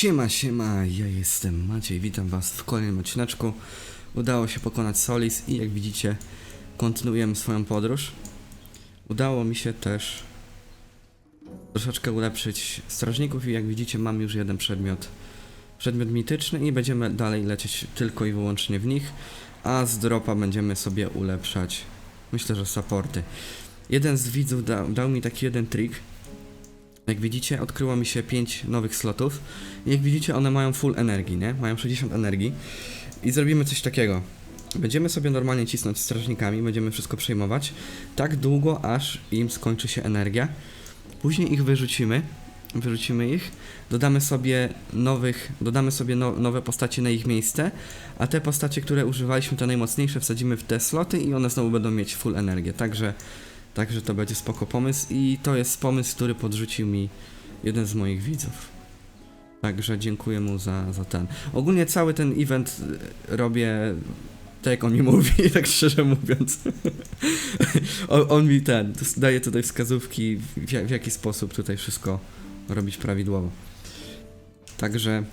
Siema, siema, ja jestem Maciej, witam was w kolejnym odcineczku. Udało się pokonać Solis i jak widzicie kontynuujemy swoją podróż. Udało mi się też troszeczkę ulepszyć strażników i jak widzicie mam już jeden przedmiot, przedmiot mityczny i będziemy dalej lecieć tylko i wyłącznie w nich, a z dropa będziemy sobie ulepszać, myślę, że supporty. Jeden z widzów dał, dał mi taki jeden trik, jak widzicie, odkryło mi się 5 nowych slotów. Jak widzicie, one mają full energii, nie? Mają 60 energii. I zrobimy coś takiego. Będziemy sobie normalnie cisnąć strażnikami, będziemy wszystko przejmować, tak długo, aż im skończy się energia. Później ich wyrzucimy, wyrzucimy ich, dodamy sobie nowych, dodamy sobie no, nowe postacie na ich miejsce, a te postacie, które używaliśmy, te najmocniejsze, wsadzimy w te sloty i one znowu będą mieć full energię. Także Także to będzie spoko pomysł i to jest pomysł, który podrzucił mi jeden z moich widzów. Także dziękuję mu za, za ten. Ogólnie cały ten event y, robię tak jak on mi mówi, tak szczerze mówiąc. on, on mi ten, daje tutaj wskazówki w, w jaki sposób tutaj wszystko robić prawidłowo. Także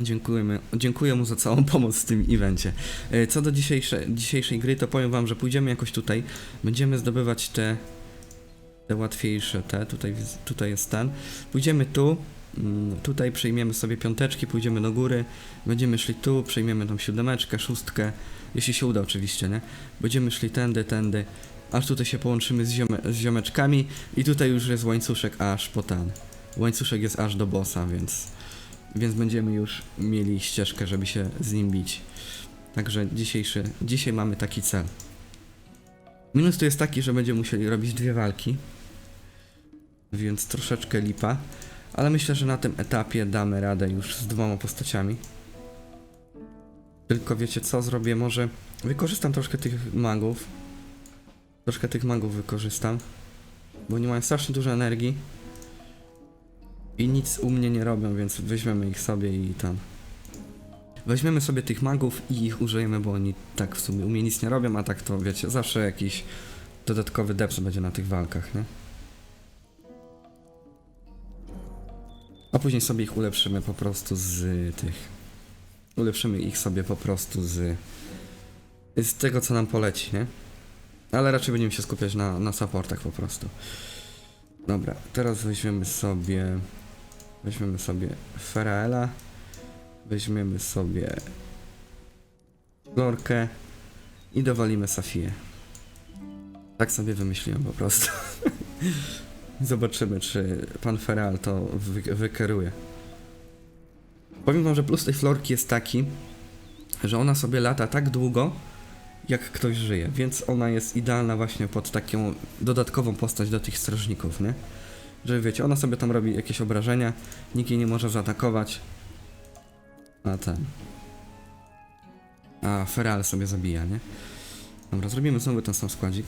Dziękujemy, dziękuję mu za całą pomoc w tym evencie. E, Co do dzisiejsze, dzisiejszej gry, to powiem wam, że pójdziemy jakoś tutaj, będziemy zdobywać te, te łatwiejsze, te, tutaj, tutaj jest ten. Pójdziemy tu, mm, tutaj przejmiemy sobie piąteczki, pójdziemy do góry, będziemy szli tu, przejmiemy tą siódemeczkę, szóstkę, jeśli się uda oczywiście, nie? Będziemy szli tędy, tędy, aż tutaj się połączymy z, ziome, z ziomeczkami i tutaj już jest łańcuszek aż po ten. Łańcuszek jest aż do bossa, więc więc będziemy już mieli ścieżkę, żeby się z nim bić. Także dzisiejszy, dzisiaj mamy taki cel. Minus tu jest taki, że będziemy musieli robić dwie walki, więc troszeczkę lipa, ale myślę, że na tym etapie damy radę już z dwoma postaciami. Tylko wiecie co zrobię? Może wykorzystam troszkę tych magów. Troszkę tych magów wykorzystam, bo nie mają strasznie dużo energii. I nic u mnie nie robią, więc weźmiemy ich sobie i tam. Weźmiemy sobie tych magów i ich użyjemy, bo oni tak w sumie u mnie nic nie robią, a tak to wiecie, zawsze jakiś dodatkowy deps będzie na tych walkach, nie? A później sobie ich ulepszymy po prostu z tych. Ulepszymy ich sobie po prostu z. z tego, co nam poleci, nie? Ale raczej będziemy się skupiać na, na supportach po prostu. Dobra, teraz weźmiemy sobie. Weźmiemy sobie Feraela. Weźmiemy sobie Lorkę i dowalimy Safię. Tak sobie wymyśliłem po prostu. Zobaczymy, czy pan Feral to wy wykeruje. Powiem wam, że plus tej florki jest taki, że ona sobie lata tak długo, jak ktoś żyje, więc ona jest idealna właśnie pod taką dodatkową postać do tych strażników, nie? Że wiecie, ona sobie tam robi jakieś obrażenia, nikt jej nie może zaatakować. A ten. A Feral sobie zabija, nie? Dobra, zrobimy znowu ten sam składzik.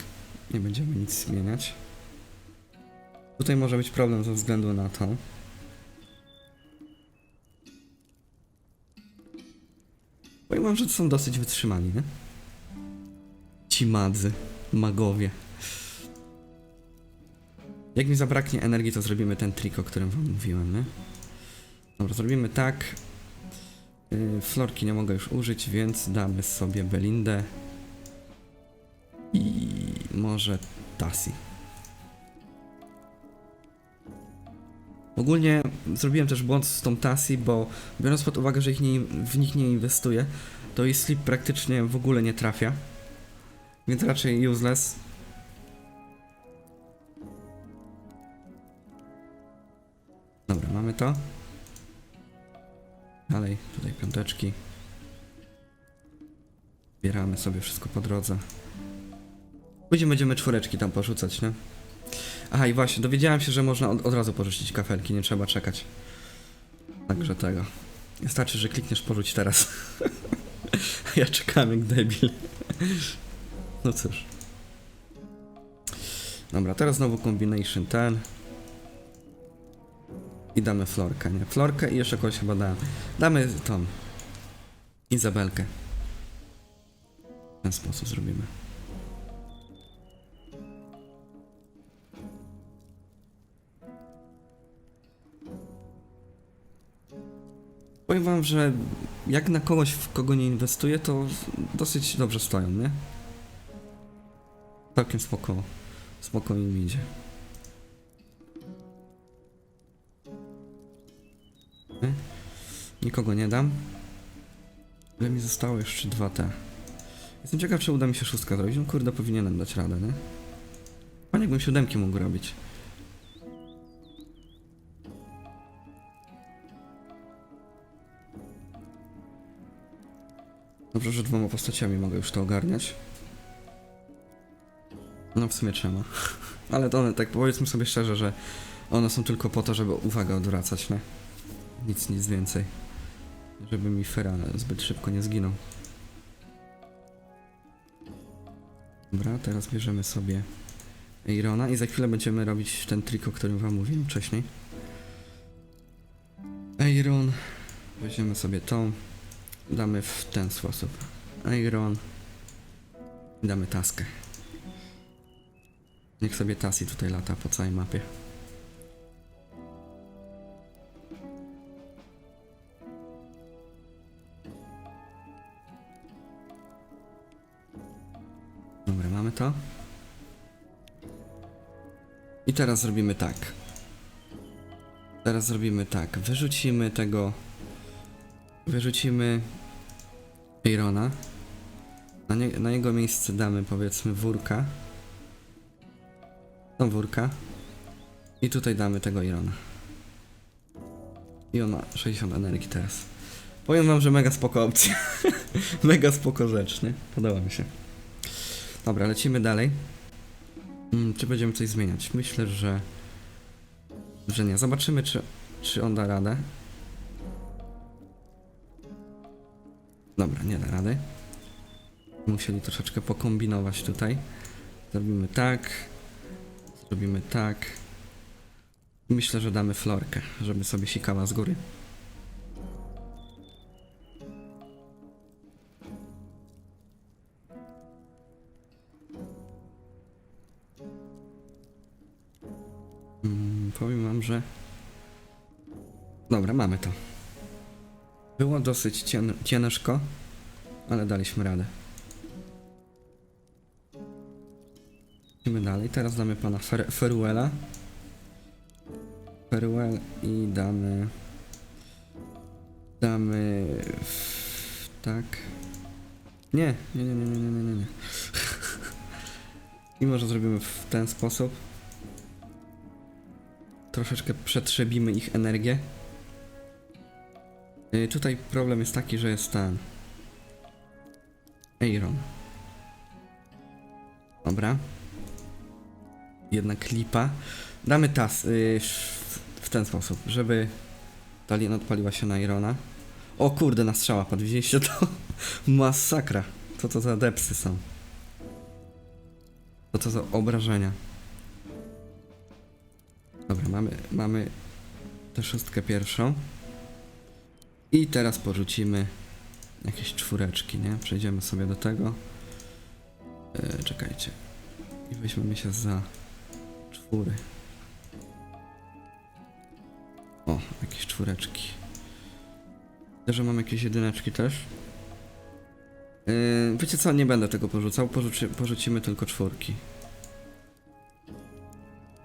Nie będziemy nic zmieniać. Tutaj może być problem ze względu na to. Powiem wam, że to są dosyć wytrzymani, nie? Ci madzy, magowie. Jak mi zabraknie energii, to zrobimy ten trik, o którym wam mówiłem, nie? Dobra, zrobimy tak. Yy, florki nie mogę już użyć, więc damy sobie Belindę. I może Tassi. Ogólnie zrobiłem też błąd z tą Tassi, bo biorąc pod uwagę, że ich nie, w nich nie inwestuję, to i slip praktycznie w ogóle nie trafia. Więc raczej useless. Mamy to. Dalej, tutaj piąteczki. Bieramy sobie wszystko po drodze. Później będziemy czwóreczki tam porzucać, nie? Aha, i właśnie, dowiedziałem się, że można od, od razu porzucić kafelki, nie trzeba czekać. Także tego. Wystarczy, że klikniesz porzuć teraz. ja czekam jak debil. no cóż. Dobra, teraz znowu combination ten. I damy florkę, nie? Florkę i jeszcze kogoś chyba damy. Damy tą. Izabelkę. W ten sposób zrobimy. Powiem wam, że jak na kogoś, w kogo nie inwestuję, to dosyć dobrze stoją, nie? Całkiem spoko, spoko im idzie. Nikogo nie dam. Ile mi zostało jeszcze dwa te. Jestem ciekaw, czy uda mi się szóstka zrobić. No kurde, powinienem dać radę, nie? Panie, jakbym siódemki mógł robić. Dobrze, że dwoma postaciami mogę już to ogarniać. No w sumie trzeba. Ale to one, tak powiedzmy sobie szczerze, że one są tylko po to, żeby uwagę odwracać, nie? Nic, nic więcej. Żeby mi Ferran zbyt szybko nie zginął. Dobra, teraz bierzemy sobie Irona i za chwilę będziemy robić ten trik, o którym wam mówiłem wcześniej. Iron. Weźmiemy sobie tą. Damy w ten sposób. Iron. Damy taskę. Niech sobie Tasi tutaj lata po całej mapie. Teraz zrobimy tak. Teraz zrobimy tak. Wyrzucimy tego. Wyrzucimy Irona. Na, nie, na jego miejsce damy powiedzmy wórka. Tą wórka. I tutaj damy tego Irona. I on ma 60 energii teraz. Powiem wam, że mega spoko opcja. mega spoko rzecz, nie? Podoba mi się. Dobra, lecimy dalej. Mm, czy będziemy coś zmieniać? Myślę, że... Że nie. Zobaczymy, czy, czy on da radę. Dobra, nie da rady. Musieli troszeczkę pokombinować tutaj. Zrobimy tak. Zrobimy tak. Myślę, że damy florkę, żeby sobie sikała z góry. Że... Dobra, mamy to. Było dosyć cien ciężko, ale daliśmy radę. Idziemy dalej. Teraz damy pana Fer Feruela. Feruel i damy... Damy... Tak. Nie, nie, nie, nie, nie, nie. I może zrobimy w ten sposób. Troszeczkę przetrzebimy ich energię. Yy, tutaj problem jest taki, że jest ten... Aaron. Dobra. Jednak lipa. Damy tas yy, w ten sposób, żeby ta lina odpaliła się na Irona. O kurde, na strzała padł, widzieliście to? Masakra. Co to za depsy są? Co to za obrażenia? Dobra, mamy, mamy tę szóstkę pierwszą. I teraz porzucimy jakieś czwóreczki, nie? Przejdziemy sobie do tego. E, czekajcie. I weźmiemy się za czwóry. O, jakieś czwóreczki. Widzę, że mam jakieś jedyneczki też. Yy, wiecie co, nie będę tego porzucał, porzuci, porzucimy tylko czwórki.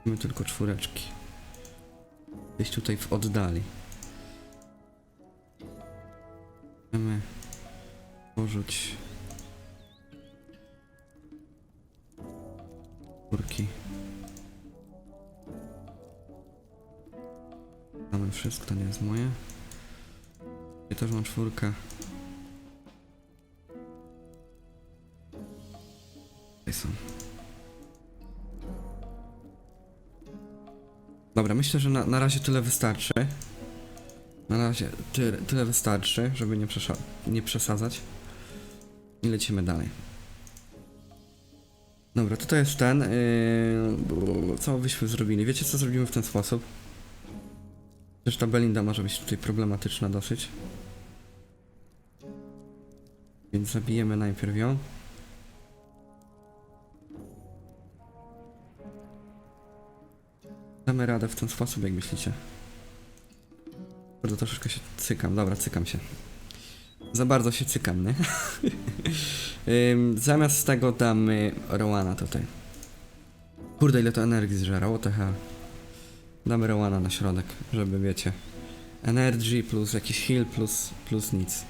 Porzucimy tylko czwóreczki. Gdzieś tutaj w oddali. Chcemy porzuć czwórki. Mamy wszystko, to nie jest moje. Ja też mam czwórkę. Tutaj są. Dobra, myślę, że na, na razie tyle wystarczy. Na razie ty, tyle wystarczy, żeby nie, przesza- nie przesadzać. I lecimy dalej. Dobra, tutaj jest ten. Yy, co byśmy zrobili? Wiecie co zrobimy w ten sposób? Też ta Belinda może być tutaj problematyczna dosyć. Więc zabijemy najpierw ją. Damy radę w ten sposób, jak myślicie? Kurde, troszeczkę się cykam. Dobra, cykam się. Za bardzo się cykam, nie? Zamiast tego damy Rowana tutaj. Kurde, ile to energii zżera, what the hell. Damy Rowana na środek, żeby wiecie. Energy plus jakiś heal plus, plus nic.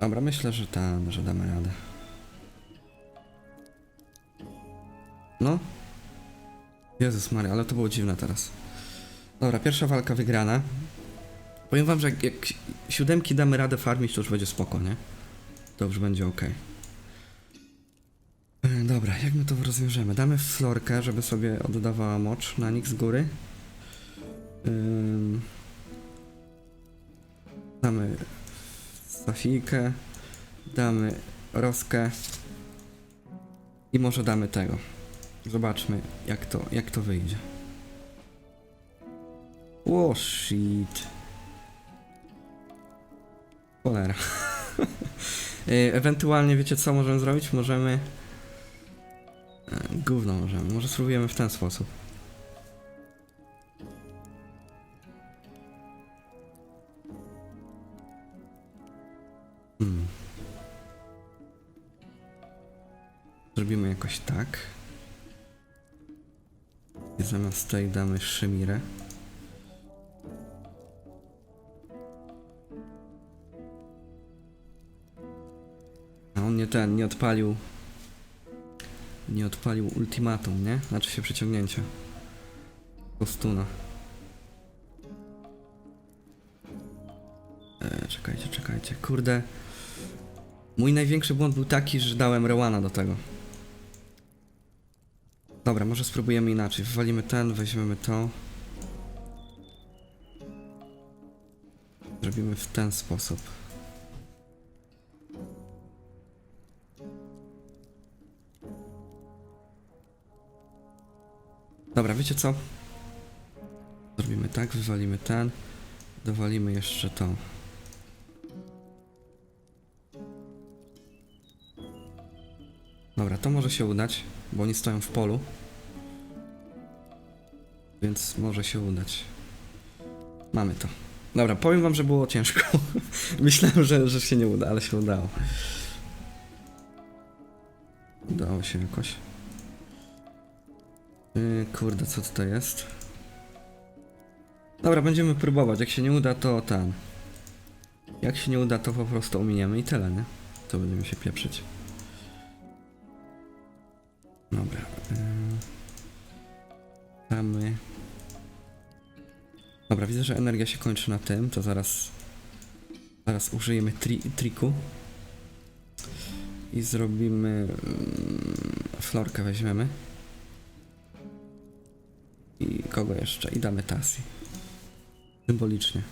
Dobra, myślę, że tam, że damy radę. No. Jezus Maria, ale to było dziwne teraz. Dobra, pierwsza walka wygrana. Powiem wam, że jak, jak si- siódemki damy radę farmić, to już będzie spoko, nie? To już będzie ok. Dobra, jak my to rozwiążemy? Damy florkę, żeby sobie oddawała mocz na nich z góry. Damy Safijkę, damy Roskę i może damy tego. Zobaczmy jak to, jak to wyjdzie. O shit. Cholera. Y, Ewentualnie wiecie co możemy zrobić? Możemy... E, Gówno możemy. Może spróbujemy w ten sposób. Hmm. Zrobimy jakoś tak. I zamiast tej damy Szymirę. A on nie ten, nie odpalił. Nie odpalił ultimatum, nie? Znaczy się przyciągnięcia. Kostuna. E, czekajcie, czekajcie. Kurde. Mój największy błąd był taki, że dałem Rowana do tego. Dobra, może spróbujemy inaczej. Wywalimy ten, weźmiemy to. Zrobimy w ten sposób. Dobra, wiecie co? Zrobimy tak, wywalimy ten. Dowalimy jeszcze to. Może się udać, bo oni stoją w polu. Więc może się udać. Mamy to. Dobra, powiem wam, że było ciężko. Myślałem, że, że się nie uda, ale się udało. Udało się jakoś. Yy, kurde, co to jest? Dobra, będziemy próbować. Jak się nie uda, to ten. Jak się nie uda, to po prostu ominiemy i tyle, nie? To będziemy się pieprzyć. Dobra. Damy. Dobra, widzę, że energia się kończy na tym, to zaraz. Zaraz użyjemy tri triku. I zrobimy. Mm, florkę weźmiemy. I kogo jeszcze? I damy Tassi. Symbolicznie.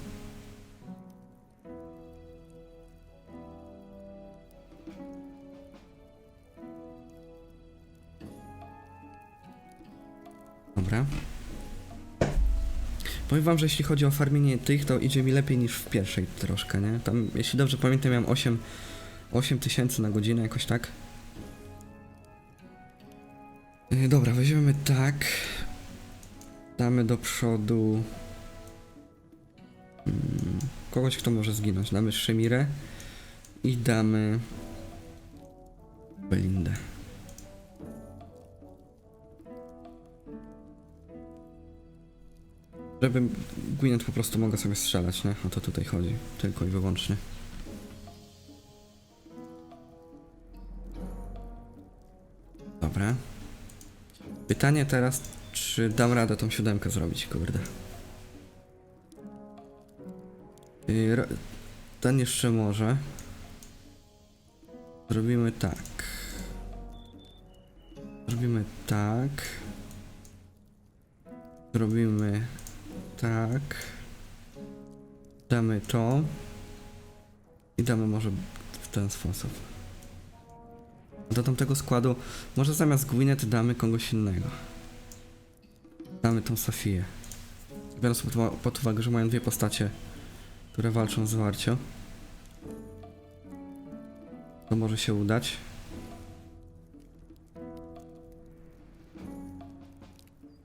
Dobra. Powiem wam, że jeśli chodzi o farmienie tych, to idzie mi lepiej niż w pierwszej troszkę, nie? Tam, jeśli dobrze pamiętam, miałem 8, 8 tysięcy na godzinę, jakoś tak. Yy, dobra, weźmiemy tak. Damy do przodu... Mm, kogoś, kto może zginąć. Damy Szymirę i damy... Belindę. Żeby Gwyneth po prostu mogła sobie strzelać, nie? O to tutaj chodzi. Tylko i wyłącznie. Dobra. Pytanie teraz, czy dam radę tą siódemkę zrobić, kurde. Ro- Ten jeszcze może. Zrobimy tak. Zrobimy tak. Zrobimy tak. Damy to. I damy może w ten sposób. Do tamtego składu może zamiast Gwyneth damy kogoś innego. Damy tą Safię. Biorąc pod, uwa- pod uwagę, że mają dwie postacie, które walczą z Warcio. To może się udać.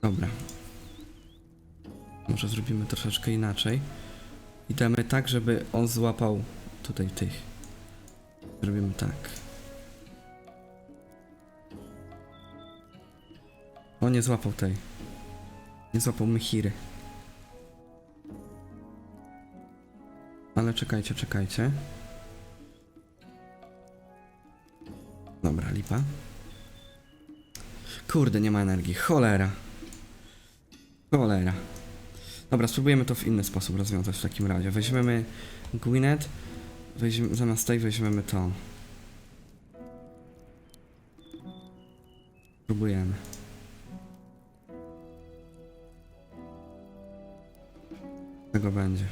Dobra. Może zrobimy troszeczkę inaczej. I damy tak, żeby on złapał tutaj tych. Zrobimy tak. O, nie złapał tej. Nie złapał Mychiry. Ale czekajcie, czekajcie. Dobra, lipa. Kurde, nie ma energii. Cholera. Cholera. Dobra, spróbujemy to w inny sposób rozwiązać w takim razie. Weźmiemy Gwyneth, weźmiemy, zamiast tej weźmiemy to. Spróbujemy. Tego będzie.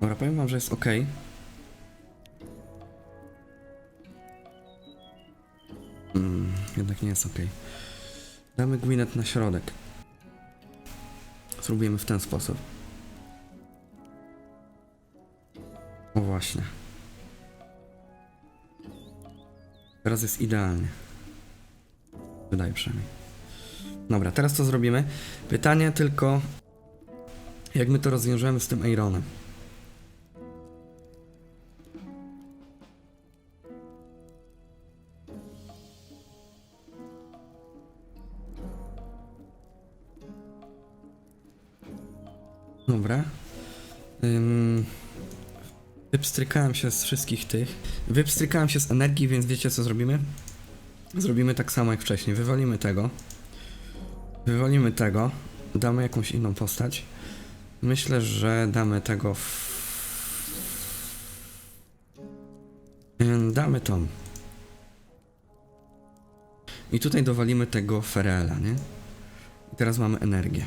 Dobra, powiem wam, że jest ok. Mm, jednak nie jest ok. Damy Gwyneth na środek. Spróbujemy w ten sposób. O właśnie. Teraz jest idealnie. Wydaje przynajmniej. Dobra, teraz co zrobimy? Pytanie tylko, jak my to rozwiążemy z tym Ironem. Dobra. Ym, wypstrykałem się z wszystkich tych. Wypstrykałem się z energii, więc wiecie co zrobimy? Zrobimy tak samo jak wcześniej. Wywalimy tego. Wywalimy tego. Damy jakąś inną postać. Myślę, że damy tego w... Damy tą. I tutaj dowalimy tego Ferela, nie? I teraz mamy energię.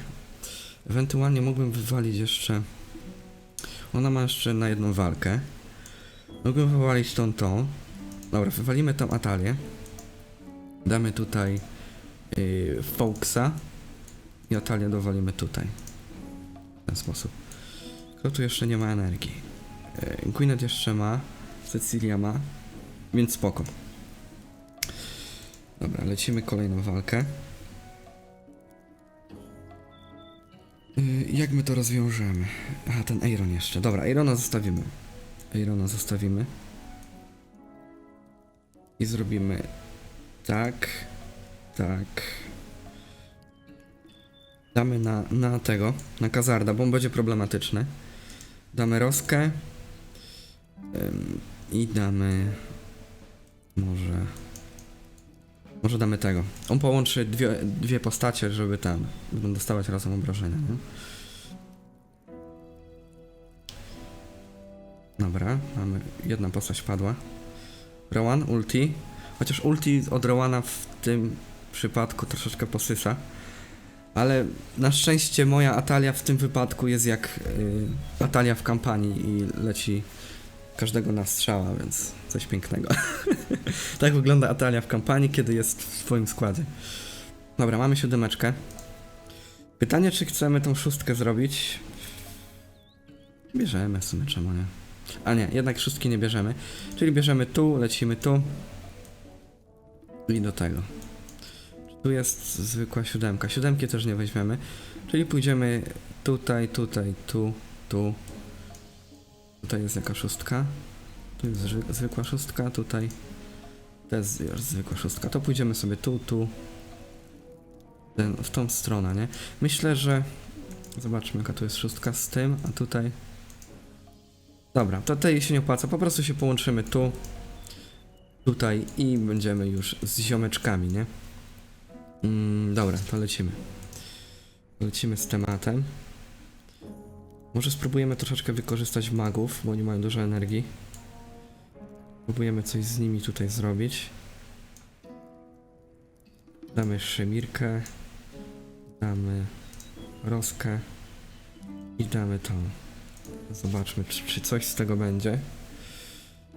Ewentualnie mógłbym wywalić jeszcze. Ona ma jeszcze na jedną walkę. Mógłbym wywalić tą tą. Dobra, wywalimy tą Atalię. Damy tutaj yy. I Atalię dowalimy tutaj. W ten sposób. Kto tu jeszcze nie ma energii? Yy, jeszcze ma. Cecilia ma. Więc spoko. Dobra, lecimy kolejną walkę. Jak my to rozwiążemy? Aha, ten Iron jeszcze. Dobra, Irona zostawimy. Irona zostawimy. I zrobimy tak, tak. Damy na, na tego, na Kazarda, bo on będzie problematyczny. Damy Roskę. Ym, I damy... Może... Może damy tego. On połączy dwie, dwie postacie, żeby tam będą dostawać razem obrażenia, nie? Dobra, mamy. Jedna postać padła. Rowan, ulti. Chociaż ulti od Rowana w tym przypadku troszeczkę posysa. Ale na szczęście moja Atalia w tym wypadku jest jak y, Atalia w kampanii i leci każdego na strzała, więc coś pięknego. tak wygląda Atalia w kampanii, kiedy jest w swoim składzie. Dobra, mamy siódemeczkę. Pytanie, czy chcemy tą szóstkę zrobić? Bierzemy w sumie, czemu nie? A nie, jednak szóstki nie bierzemy. Czyli bierzemy tu, lecimy tu. I do tego. Tu jest zwykła siódemka. Siódemki też nie weźmiemy. Czyli pójdziemy tutaj, tutaj, tu, tu. Tutaj jest jaka szóstka. Tu jest zwy- zwykła szóstka, tutaj już zwykła szóstka. To pójdziemy sobie tu, tu. Ten, w tą stronę, nie? Myślę, że... Zobaczmy jaka tu jest szóstka z tym, a tutaj... Dobra, to tej się nie opłaca. Po prostu się połączymy tu. Tutaj i będziemy już z ziomeczkami, nie? Mm, dobra, to lecimy. Lecimy z tematem. Może spróbujemy troszeczkę wykorzystać magów, bo oni mają dużo energii. Próbujemy coś z nimi tutaj zrobić. Damy Szemirkę. Damy Roskę. I damy to. Zobaczmy, czy, czy coś z tego będzie.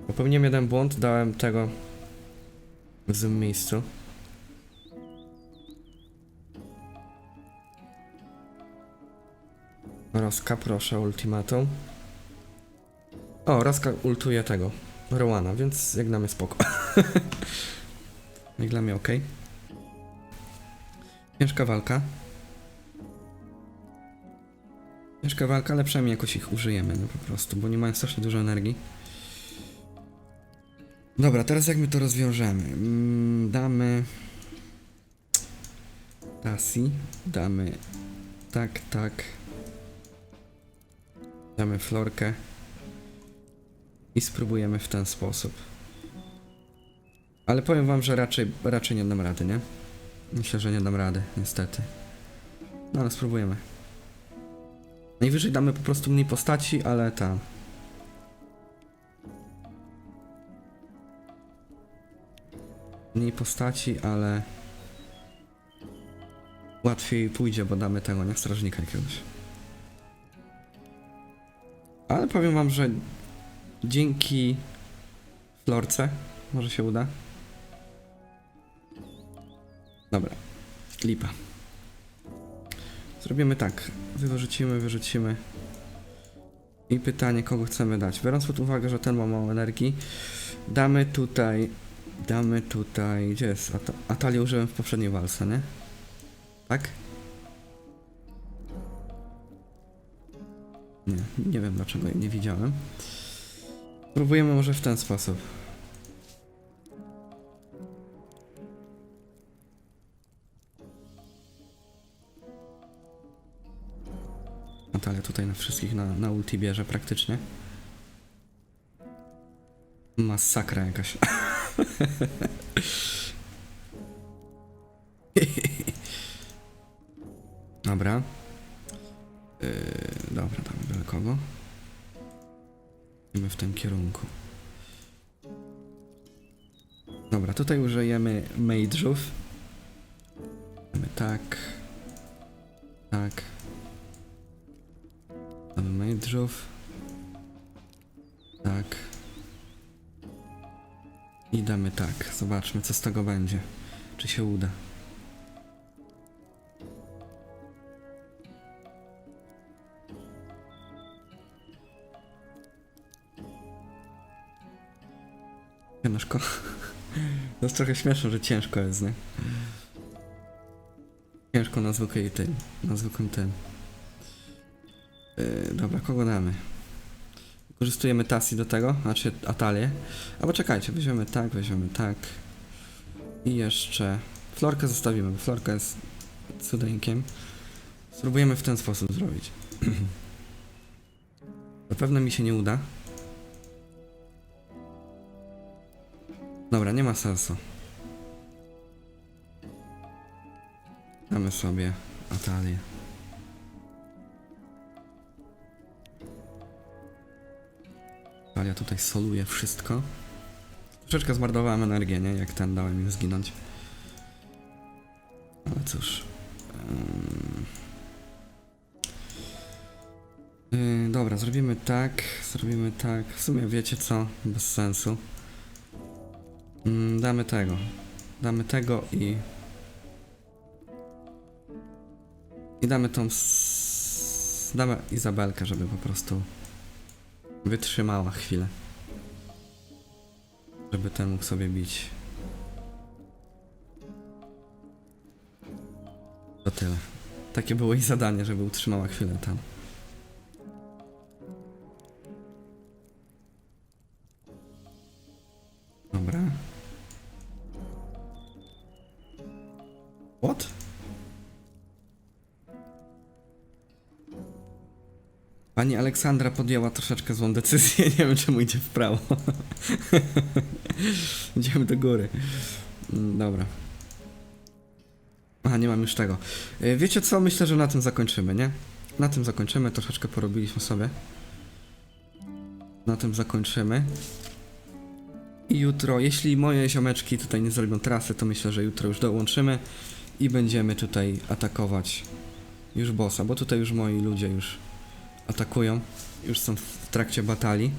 Popełniłem jeden błąd, dałem tego w złym miejscu. Roska, proszę, ultimatum. O, Roska ultuje tego. Rowana, więc jak dla mnie spoko. jak dla mnie ok. Ciężka walka. Ciężka walka, ale przynajmniej jakoś ich użyjemy, no po prostu, bo nie mają strasznie dużo energii. Dobra, teraz jak my to rozwiążemy? Mm, damy... Tasi, damy... Tak, tak. Damy florkę. I spróbujemy w ten sposób. Ale powiem wam, że raczej, raczej nie dam rady, nie? Myślę, że nie dam rady, niestety. No ale spróbujemy. Najwyżej damy po prostu mniej postaci, ale tam. Mniej postaci, ale łatwiej pójdzie, bo damy tego, nie? Strażnika jakiegoś. Ale powiem wam, że dzięki florce może się uda. Dobra, lipa. Zrobimy tak. Wyrzucimy, wyrzucimy. I pytanie, kogo chcemy dać. Biorąc pod uwagę, że ten ma mało energii, damy tutaj. Damy tutaj. Gdzie jest? At Atalię użyłem w poprzedniej walce, nie? Tak? Nie, nie wiem dlaczego jej nie widziałem. Próbujemy może w ten sposób. Natalia tutaj na wszystkich na, na ulti bierze praktycznie. Masakra jakaś. Dobra. Yy, dobra, tam byle kogo. Idziemy w tym kierunku. Dobra, tutaj użyjemy mage'ów. Tak. Tak. Mamy mage'ów. Tak. I damy tak. Zobaczmy, co z tego będzie. Czy się uda. To jest trochę śmieszne, że ciężko jest, nie? Ciężko na zwykłej tym. Na zwykłym tym. Yy, dobra, kogo damy? Wykorzystujemy Tassi do tego, znaczy Atalię. Albo czekajcie, weźmiemy tak, weźmiemy tak. I jeszcze... Florkę zostawimy, bo Florka jest cudeńkiem. Spróbujemy w ten sposób zrobić. Zapewne mi się nie uda. Dobra, nie ma sensu. Damy sobie Atalię. Atalia tutaj soluje wszystko. Troszeczkę zmarnowałem energię, nie? Jak ten dałem im zginąć. Ale cóż. Yy, dobra, zrobimy tak, zrobimy tak. W sumie wiecie co? Bez sensu. Mm, damy tego. Damy tego i... I damy tą... Damy Izabelkę, żeby po prostu wytrzymała chwilę. Żeby ten mógł sobie bić. To tyle. Takie było jej zadanie, żeby utrzymała chwilę tam. Aleksandra podjęła troszeczkę złą decyzję. Nie wiem, czemu idzie w prawo. Idziemy do góry. Mm, Dobra. Aha, nie mam już tego. Y, Wiecie co? Myślę, że na tym zakończymy, nie? Na tym zakończymy. Troszeczkę porobiliśmy sobie. Na tym zakończymy. I jutro, jeśli moje ziomeczki tutaj nie zrobią trasy, to myślę, że jutro już dołączymy i będziemy tutaj atakować już bossa, bo tutaj już moi ludzie już atakują, już są w trakcie batalii.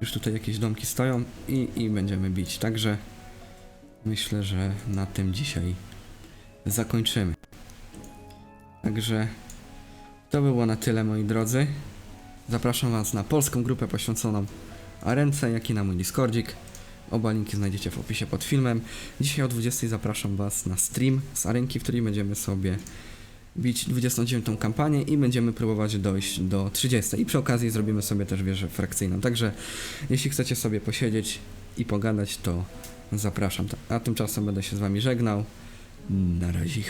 Już tutaj jakieś domki stoją i, i będziemy bić. Także myślę, że na tym dzisiaj zakończymy. Także to było na tyle moi drodzy. Zapraszam Was na polską grupę poświęconą Arence, jak i na mój Discordzik. Oba linki znajdziecie w opisie pod filmem. Dzisiaj o 20 zapraszam Was na stream z Arenki, w którym będziemy sobie bić 29 kampanię i będziemy próbować dojść do 30. I przy okazji zrobimy sobie też wieżę frakcyjną. Także jeśli chcecie sobie posiedzieć i pogadać, to zapraszam. A tymczasem będę się z Wami żegnał. Na razie.